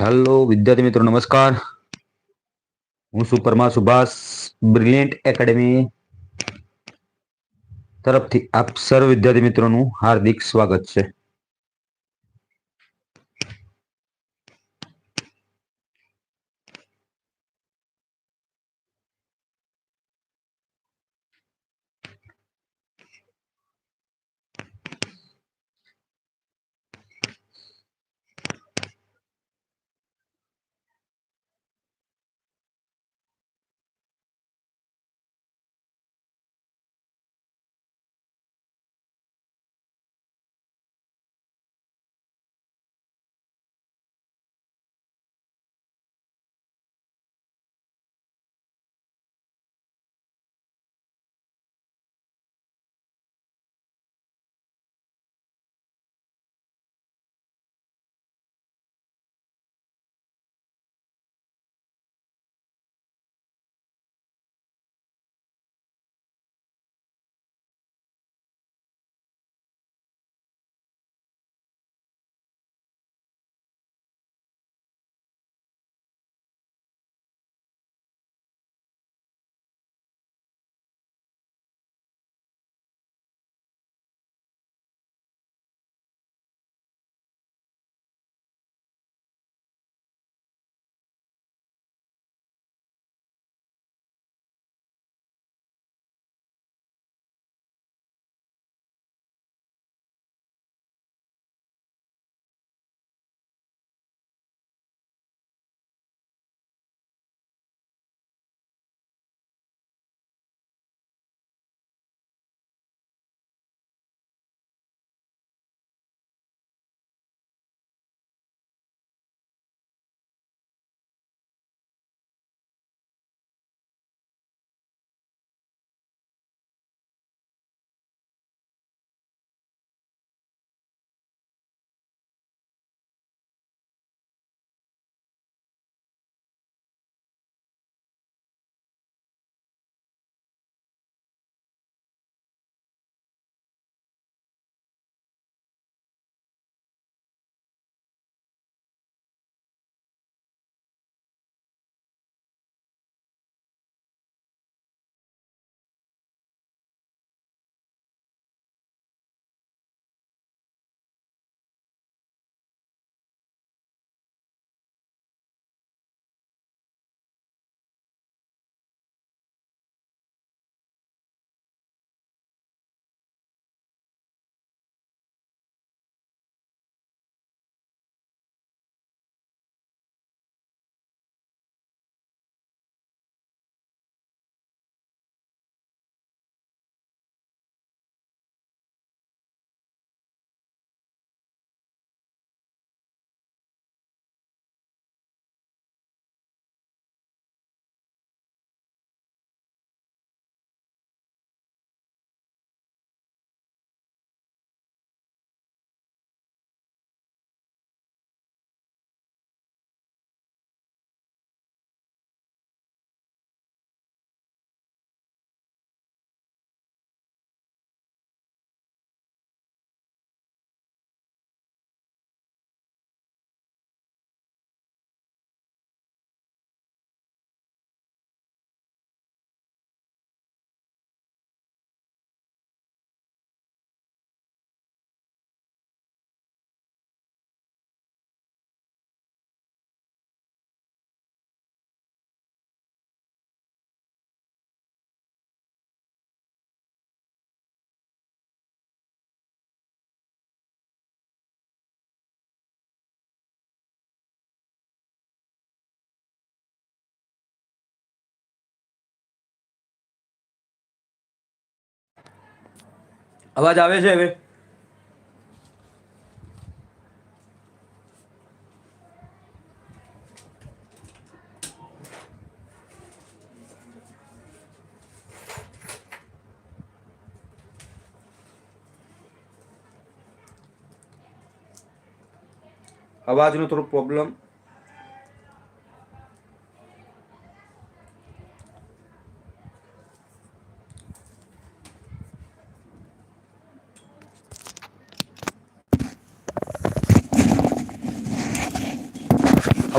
Hello વિદ્યાર્થી મિત્રો, નમસ્કાર. હું સુપરમાં સુભાષ, બ્રિલિયન્ટ એકેડમી તરફથી આપ સર્વ વિદ્યાર્થી મિત્રોનું હાર્દિક સ્વાગત છે. અવાજ આવે છે હવે? અવાજનો થોડો પ્રોબ્લેમ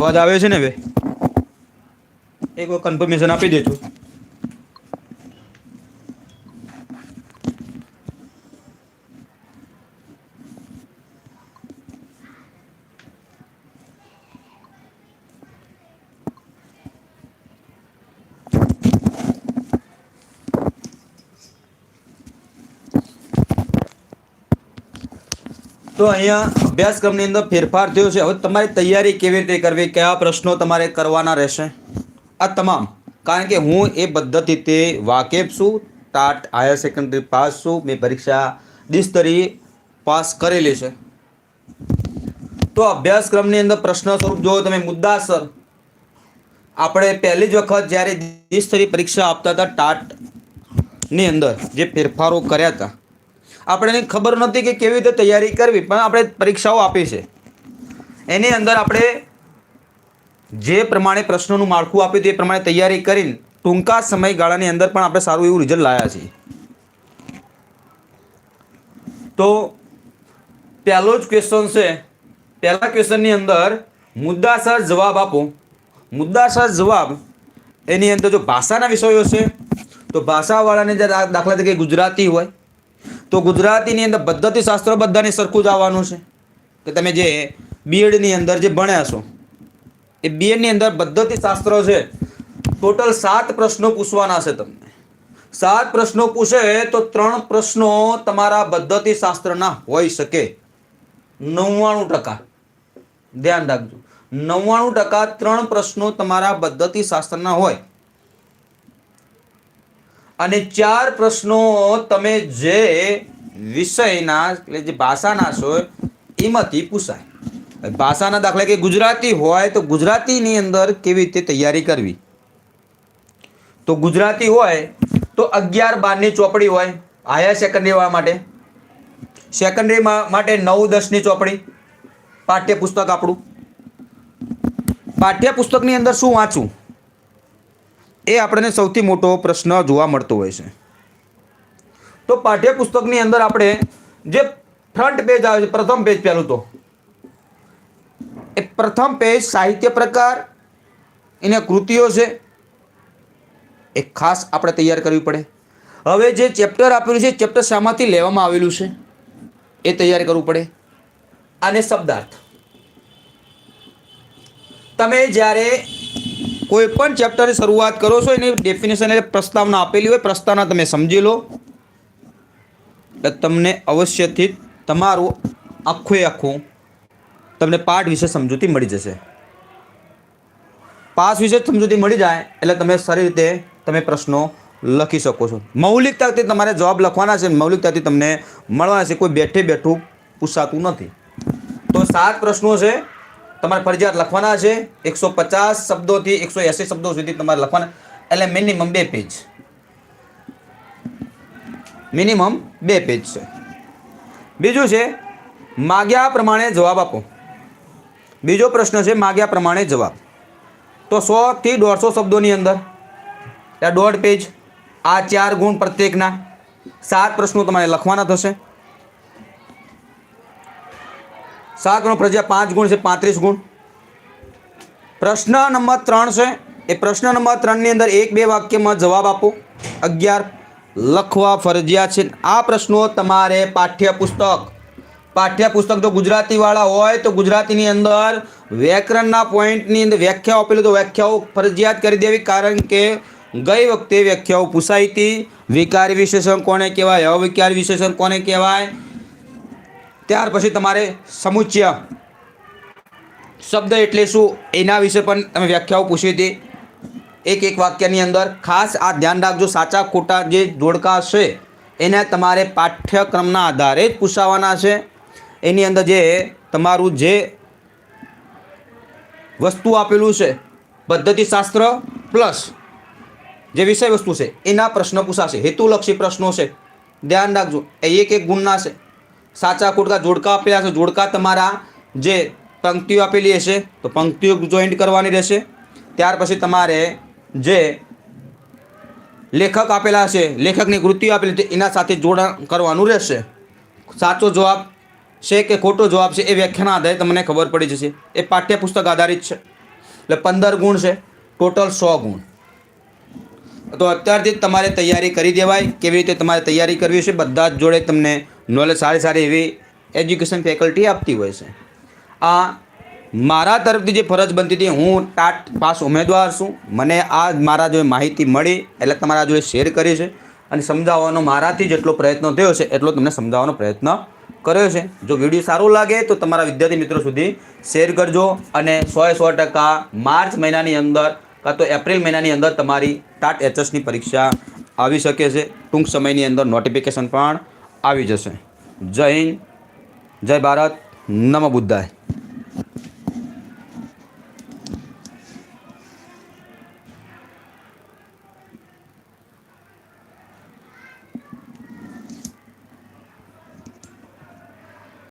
અવાજ આવે છે ને હવે? એક વાર કન્ફર્મેશન આપી દેજો. તો અહીંયા અભ્યાસક્રમની અંદર ફેરફાર થયો છે. હવે તમારી તૈયારી કેવી રીતે કરવી? કયા પ્રશ્નો તમારે કરવાના રહેશે? આ તમામ. કારણ કે હું એ પદ્ધતિથી વાકેફ છું. ટાટ હાયર સેકન્ડરી પાસ છું. મેં પરીક્ષા દિસ્તરી પાસ કરેલી છે. તો અભ્યાસક્રમની અંદર પ્રશ્ન સ્વરૂપ જો તમે મુદ્દાસર આપણે પહેલી જ વખત જ્યારે દિસ્તરી પરીક્ષા આપતા હતા ટાટની અંદર જે ફેરફારો કર્યા હતા આપણને ખબર નહોતી કે કેવી રીતે તૈયારી કરવી, પણ આપણે પરીક્ષાઓ આપી છે. એની અંદર આપણે જે પ્રમાણે પ્રશ્નોનું માળખું આપ્યું તે પ્રમાણે તૈયારી કરીને ટૂંકા સમયગાળાની અંદર પણ આપણે સારું એવું રિઝલ્ટ લાવ્યા છીએ. તો પહેલો જ ક્વેશ્ચન છે, પહેલા ક્વેશ્ચનની અંદર મુદ્દાસર જવાબ આપો. મુદ્દાસર જવાબ એની અંદર જો ભાષાના વિષયો છે, તો ભાષાવાળાને જે દાખલા તરીકે ગુજરાતી હોય તો ગુજરાતીની અંદર પદ્ધતિ શાસ્ત્ર બધાને સરખું જ આવવાનું છે. કે તમે જે બીએડની અંદર જે ભણ્યા છો, એ બીએડની અંદર પદ્ધતિ શાસ્ત્ર છે, ટોટલ સાત પ્રશ્નો પૂછવાના છે તમને. સાત પ્રશ્નો પૂછે તો ત્રણ પ્રશ્નો તમારા પદ્ધતિ શાસ્ત્રના હોઈ શકે. નવ્વાણું ટકા. ધ્યાન રાખજો. નવ્વાણું ટકા ત્રણ પ્રશ્નો તમારા પદ્ધતિ શાસ્ત્રના હોય. અને ચાર પ્રશ્નો તમે જે વિષયના, એટલે જે ભાષાના છો, એમાંથી પૂછાય. ભાષાના દાખલા કે ગુજરાતી હોય તો ગુજરાતીની અંદર કેવી રીતે તૈયારી કરવી? તો ગુજરાતી હોય તો અગિયાર બારની ચોપડી હોય. હાયર સેકન્ડરીવાળા માટે? સેકન્ડરી માટે નવ દસની ચોપડી. પાઠ્યપુસ્તક આપણું. પાઠ્યપુસ્તકની અંદર શું વાંચવું? એ આપણને સૌથી મોટો પ્રશ્ન જોવા મળતો હોય છે. તો પાઠ્યપુસ્તકની અંદર આપણે જે ફ્રન્ટ પેજ આવે છે, પ્રથમ પેજ પહેલું તો. એ પ્રથમ પેજ સાહિત્ય પ્રકાર, એને કૃતિઓ છે. એ ખાસ આપણે તૈયાર કરવી પડે. હવે જે ચેપ્ટર આપેલું છે ચેપ્ટર શામાંથી લેવામાં આવેલું છે. એ તૈયાર કરવું પડે. અને શબ્દાર્થ. તમે જ્યારે કોઈ પણ ચેપ્ટરની શરૂઆત કરો છો, એની ડેફિનેશન એટલે પ્રસ્તાવના આપેલી હોય, પ્રસ્તાવના તમે સમજી લો. એટલે તમને અવશ્યથી તમારું આખું આખું તમને પાઠ વિશે સમજૂતી મળી જશે. પાસ વિશે સમજૂતી મળી જાય, એટલે તમે સારી રીતે તમે પ્રશ્નો લખી શકો છો. મૌલિકતાથી તમારે જવાબ લખવાના છે, મૌલિકતાથી તમને મળવાના છે, કોઈ બેઠે બેઠું પૂછાતું નથી. તો સાત પ્રશ્નો છે. તમારે ફરજિયાત લખવાના છે. એકસો પચાસ શબ્દોથી એકસો એંસી શબ્દો સુધી તમારે લખવાના. એટલે મિનિમમ બે પેજ મિનિમમ બે પેજ છે. બીજું છે, માગ્યા પ્રમાણે જવાબ આપો. બીજો પ્રશ્ન છે, માગ્યા પ્રમાણે જવાબ. તો સોથી દોઢસો શબ્દોની અંદર ત્યાં દોઢ પેજ આ ચાર ગુણ પ્રત્યેકના સાત પ્રશ્નો તમારે લખવાના થશે. સાત ગુણ પ્રજા પાંચ ગુણ છે, પાંત્રીસ ગુણ. પ્રશ્ન નંબર ત્રણ છે, એ પ્રશ્ન નંબર ત્રણની અંદર એક બે વાક્યમાં જવાબ આપો. અગિયાર, લખવા ફરજિયાત છે. આ પ્રશ્નો તમારે પાઠ્યપુસ્તક. પાઠ્યપુસ્તક જો ગુજરાતીવાળા હોય તો ગુજરાતીની અંદર વ્યાકરણના પોઈન્ટની અંદર વ્યાખ્યાઓ આપેલી તો વ્યાખ્યાઓ ફરજિયાત કરી દેવી, કારણ કે ગઈ વખતે વ્યાખ્યાઓ પૂછાઈ હતી. વિકાર વિશેષણ કોને કહેવાય? અવિકાર વિશેષણ કોને કહેવાય? ત્યાર પછી તમારે સમુચ્ય શબ્દ એટલે શું એના વિશે પણ તમે વ્યાખ્યાઓ પૂછી હતી. એક એક વાક્યની અંદર ખાસ આ ધ્યાન રાખજો, સાચા ખોટા જે જોડકા છે એને તમારે પાઠ્યક્રમના આધારે જ પૂછાવાના છે. એની અંદર જે તમારું જે વસ્તુ આપેલું છે, પદ્ધતિશાસ્ત્ર પ્લસ જે વિષય વસ્તુ છે, એના પ્રશ્ન પૂછાશે, હેતુલક્ષી પ્રશ્નો છે. ધ્યાન રાખજો, એ એક એક ગુણના છે. સાચા ખોટકા જોડકા આપેલા છે. જોડકા તમારા જે પંક્તિઓ આપેલી હશે, તો પંક્તિઓ જોઈન્ટ કરવાની રહેશે. ત્યાર પછી તમારે જે લેખક આપેલા છે, લેખકની કૃતિઓ આપેલી છે, એના સાથે જોડાણ કરવાનું રહેશે. સાચો જવાબ છે કે ખોટો જવાબ છે એ વ્યાખ્યાના આધારે તમને ખબર પડી જશે. એ પાઠ્યપુસ્તક આધારિત છે. એટલે પંદર ગુણ છે. ટોટલ સો ગુણ. તો અત્યારથી જ તમારે તૈયારી કરી દેવાય. કેવી રીતે તમારે તૈયારી કરવી છે બધા જ જોડે તમને નોલેજ સારી સારી એવી એજ્યુકેશન ફેકલ્ટી આપતી હોય છે. આ મારા તરફથી જે ફરજ બનતી હતી, હું ટાટ પાસ ઉમેદવાર છું. મને આ મારા જો માહિતી મળી, એટલે તમારા જોડે શેર કરી છે અને સમજાવવાનો મારાથી જેટલો પ્રયત્ન થયો છે, એટલો તમને સમજાવવાનો પ્રયત્ન કર્યો છે. જો વીડિયો સારું લાગે તો તમારા વિદ્યાર્થી મિત્રો સુધી શેર કરજો અને સોએ સો ટકા માર્ચ મહિનાની અંદર કાં તો એપ્રિલ મહિનાની અંદર તમારી ટાટ એચએસની પરીક્ષા આવી શકે છે. ટૂંક સમયની અંદર નોટિફિકેશન પણ આવી જશે. જય હિન્દ જય ભારત નમો બુદ્ધાય.